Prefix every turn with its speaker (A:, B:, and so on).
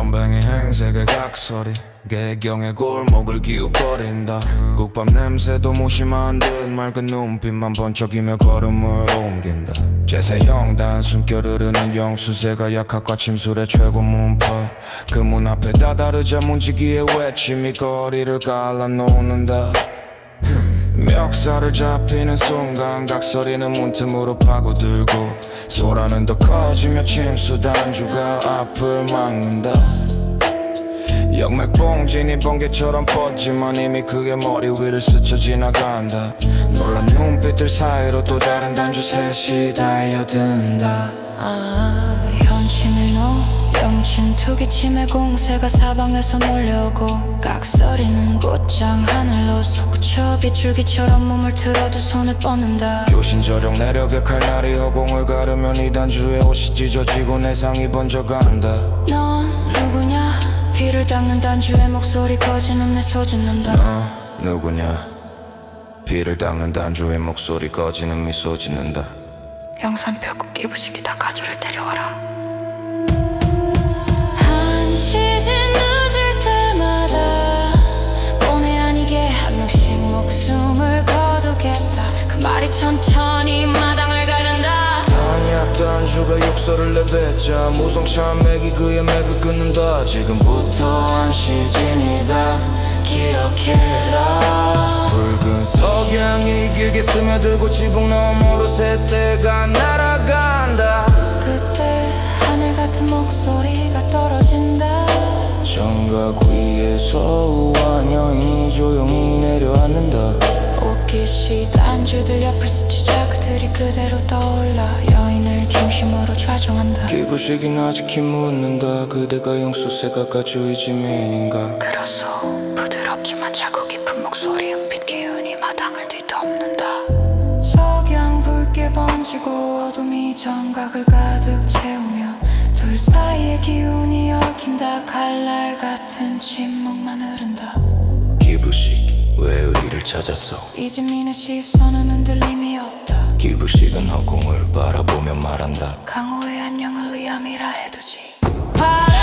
A: 덤뱅이 행색의 각설이 개경의 골목을 기웃거린다. 국밥 냄새도 무심한 듯 맑은 눈빛만 번쩍이며 걸음을 옮긴다. 제세형 단숨결 흐르는 영수새가 약학과 침술의 최고 문파. 그 문 앞에 다다르자 문지기의 외침이 거리를 갈라놓는다 멱살을 잡히는 순간 각설이는 문틈으로 파고들고 소라는 더 커지며 침수 단주가 앞을 막는다. 영맥봉진이 번개처럼 뻗지만 이미 그게 머리 위를 스쳐 지나간다. 놀란 눈빛들 사이로 또 다른 단주 셋이 달려든다.
B: 아, 놓 영친 투기 침의 공세가 사방에서 몰려오고 깍서리는 곧장 하늘로 속쳐 비줄기처럼 몸을 틀어두 손을 뻗는다.
A: 교신저령 내력의 칼날이 허공을 가르면 이 단주의 옷이 찢어지고 내 상이 번져간다.
B: 넌 누구냐? 피를 닦는 단주의 목소리 거지는 내 소짓는다.
A: 너 누구냐? 피를 닦는 단주의 목소리 꺼지는 미소 짓는다.
B: 영산표 끼부시기다 가주를 데려와라 천천히 마당을 가른다.
A: 단약 단주가 욕설을 내뱉자 무성찬 맥이 그의 맥을 끊는다. 지금부터 한 시즌이다. 기억해라. 붉은 석양이 길게 스며들고 지붕 너머로 새떼가 날아간다.
B: 그때 하늘 같은 목소리가 떨어진다.
A: 정각 위에서 우한 여인이 조용히 내려앉는다
B: 옷깃이 단주들 옆을 스치자 그들이 그대로 떠올라 여인을 중심으로 좌정한다.
A: 기부식이 아직히 묻는다. 그대가 영수새가 가주의 지민인가?
B: 그렇소. 부드럽지만 자고 깊은 목소리 은빛 기운이 마당을 뒤덮는다. 석양 붉게 번지고 어둠이 정각을 가득 채우며 둘 사이의 기운이 얽힌다. 칼날 같은 침묵만 흐른다
A: 왜 우리를 찾았어.
B: 이지민의 시선은 흔들림이 없다.
A: 기부식은 허공을 바라보며 말한다.
B: 강호의 안녕을 위함이라 해두지. 바람